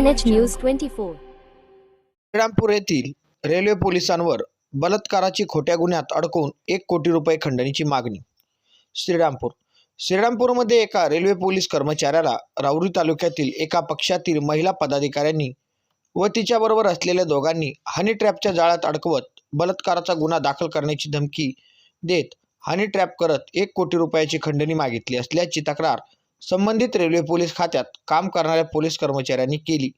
KNH News 24. Shrirampur येथील railway पोलिसांवर बलात्काराची खोट्या गुन्ह्यात अडकवून एक कोटी रुपये खंडणीची मागणी श्रीरामपूर श्रीरामपूरमध्ये एका रेल्वे पोलीस कर्मचाऱ्याला राऊरी तालुक्यातील एका पक्षातील महिला पदाधिकाऱ्यांनी व तिच्याबरोबर असलेल्या दोघांनी हनी ट्रॅपच्या जाळ्यात अडकवत बलात्काराचा गुन्हा दाखल करण्याची धमकी देत हनी ट्रॅप करत एक कोटी रुपयाची खंडणी मागितली असल्याची तक्रार संबंधित रेल्वे पोलीस खात्यात काम करणाऱ्या पोलीस कर्मचाऱ्यांनी केली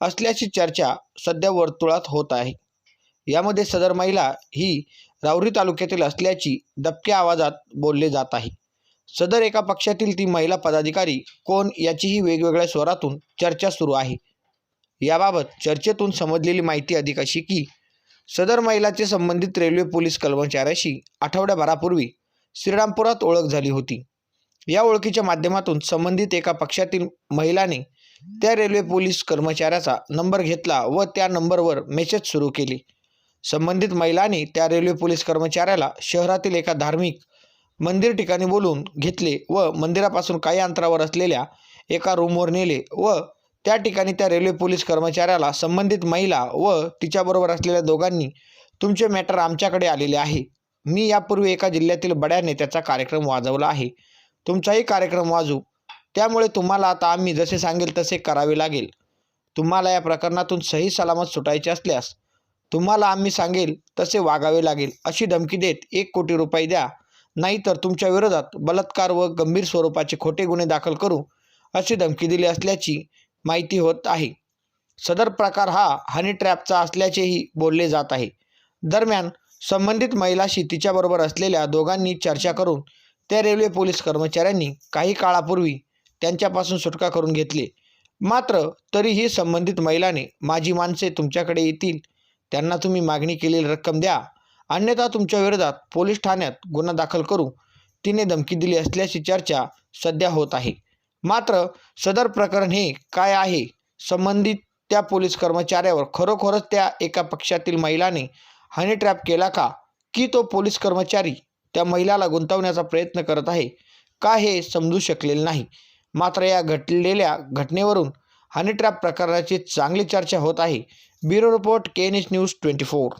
असल्याची चर्चा सध्या वर्तुळात होत आहे. यामध्ये सदर महिला ही राऊरी तालुक्यातील असल्याची दबक्या आवाजात बोलले जात आहे. सदर एका पक्षातील ती महिला पदाधिकारी कोण याचीही वेगवेगळ्या स्वरातून चर्चा सुरू आहे. याबाबत चर्चेतून समजलेली माहिती अधिक अशी की सदर महिलाचे संबंधित रेल्वे पोलीस कर्मचाऱ्याशी आठवड्याभरापूर्वी श्रीरामपुरात ओळख झाली होती. या ओळखीच्या माध्यमातून संबंधित एका पक्षातील महिलाने त्या रेल्वे पोलीस कर्मचाऱ्याचा नंबर घेतला व त्या नंबरवर मेसेज सुरू केली. संबंधित महिलाने त्या रेल्वे पोलीस कर्मचाऱ्याला शहरातील एका धार्मिक मंदिर ठिकाणी बोलून घेतले व मंदिरापासून काही अंतरावर असलेल्या एका रूमवर नेले व त्या ठिकाणी त्या रेल्वे पोलीस कर्मचाऱ्याला संबंधित महिला व तिच्याबरोबर असलेल्या दोघांनी तुमचे मॅटर आमच्याकडे आलेले आहे. मी यापूर्वी एका जिल्ह्यातील बड्या नेत्याचा कार्यक्रम वाजवला आहे. तुमचाही कार्यक्रम वाजू. त्यामुळे तुम्हाला आता आम्ही जसे सांगेल तसे करावे लागेल. तुम्हाला या प्रकरणातून सही सलामत सुटायचे असल्यास तुम्हाला आम्ही सांगेल तसे वागावे लागेल अशी धमकी देत एक कोटी रुपये द्या. नाहीतर तुमच्या विरोधात बलात्कार व गंभीर स्वरूपाचे खोटे गुन्हे दाखल करू अशी धमकी दिली असल्याची माहिती होत आहे. सदर प्रकार हा हनी ट्रॅपचा असल्याचेही बोलले जात आहे. दरम्यान संबंधित महिलाशी तिच्याबरोबर असलेल्या दोघांनी चर्चा करून त्या रेल्वे पोलीस कर्मचाऱ्यांनी काही काळापूर्वी त्यांच्यापासून सुटका करून घेतली. मात्र तरीही संबंधित महिलाने माझी माणसे तुमच्याकडे येतील त्यांना तुम्ही मागणी केलेली रक्कम द्या अन्यथा तुमच्या विरोधात पोलीस ठाण्यात गुन्हा दाखल करू तिने धमकी दिली असल्याची चर्चा सध्या होत आहे. मात्र सदर प्रकरण हे काय आहे? संबंधित त्या पोलीस कर्मचाऱ्यावर खरोखरच त्या एका पक्षातील महिलाने हनी ट्रॅप केला का? की तो पोलीस कर्मचारी त्या महिलाला गुंतवण्याचा प्रयत्न करत आहे. का हे समजू शकलेले नाही? मात्र या घटलेल्या घटनेवरून हनी ट्रॅप प्रकरणाची चांगली चर्चा होत आहे. Bureau report K N H news twenty four